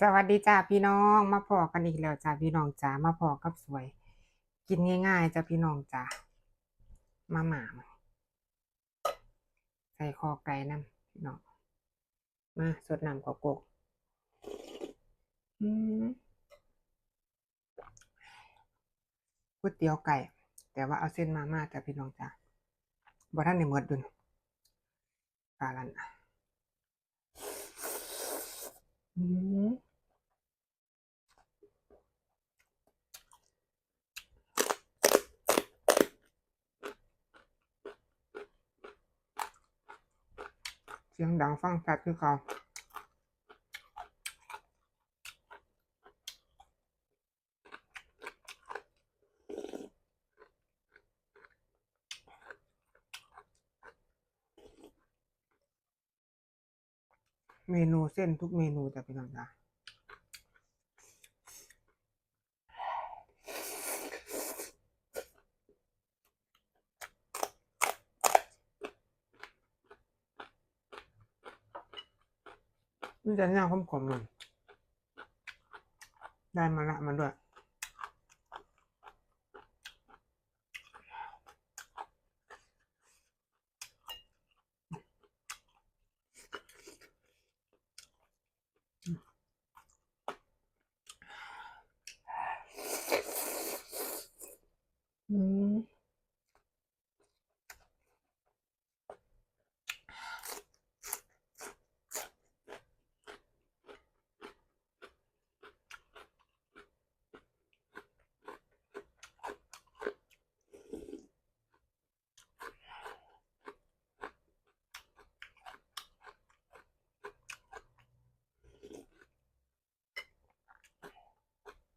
สวัสดีจ้าพี่น้องมาพอกันอีกแล้วจ้าพี่น้องจ้ามาพอกับสวย กินง่ายๆจ้าพี่น้องจ้ามาหม่าใส่คอไก่น้ำพี่น้องมาสดน้ำกอกกก๋วยเตี๋ยวไก่ แต่ว่าเอาเส้นมาม่าจ้าพี่น้องจ้าบ่ท่านในเมือดดุนปลาลันอืม เสียงดังฟังชัดคือเขา เมนูเส้นทุกเมนูแต่เป็นยังไงมันจะเน่าขมๆหน่อยได้มาละมันด้วย อืม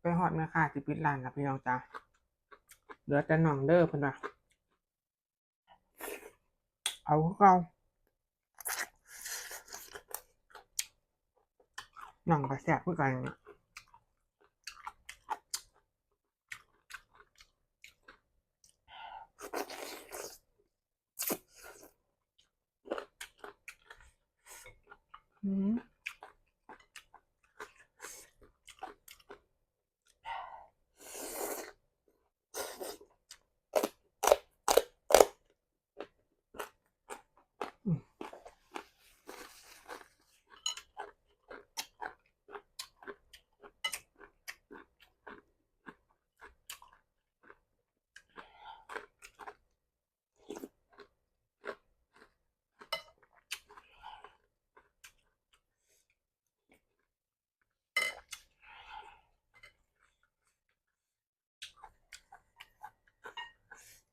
ไปหอดแม่ค่ะสิปิดร้านแล้วพี่น้องจ้า เหลือแต่หนองเด้อเพิ่นว่าเอาคือเราหนองกับแสบเพื่อกันอืม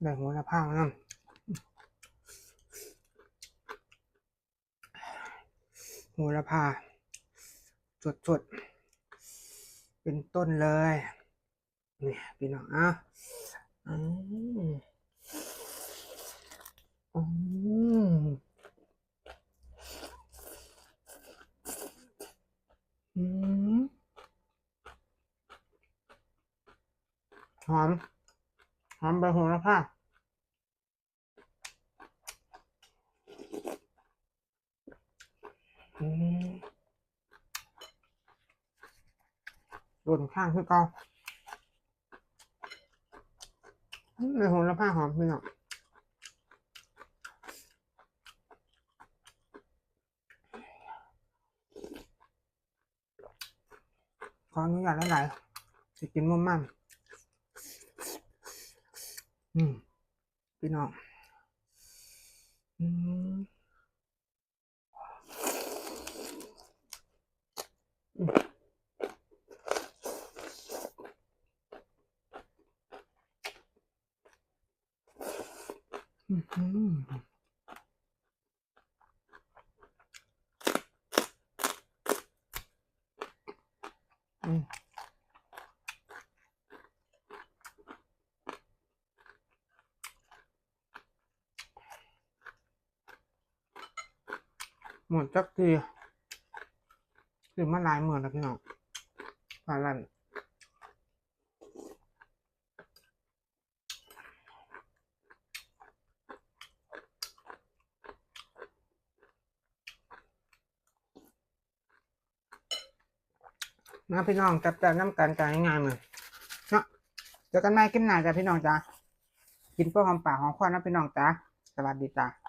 ได้หัวละพังน้ำหัวละพาสดสดๆ เป็นต้นเลยนี่พี่น้องอะอืมอืมอืมหอม หอมใบโหระพาอืมโด นข้างคือเก่าอืมใบโหระพาหอมพี่น้องขออนุญาตหลายๆจะกินมุ่มมั่มอืมพี่น้องอืมอืมอืมอืมอืม หมดจักทีคือมาหลายหมื่นแล้วพี่น้องปลาลัน นะพี่น้องจับจับน้ำกันกันง่ายๆมือเนาะเจอกันใหม่คลิปหน้าจ้ะพี่น้องจ้ะกินเพื่อความปากของควันนะพี่น้องจ้ะสวัสดีจ้ะ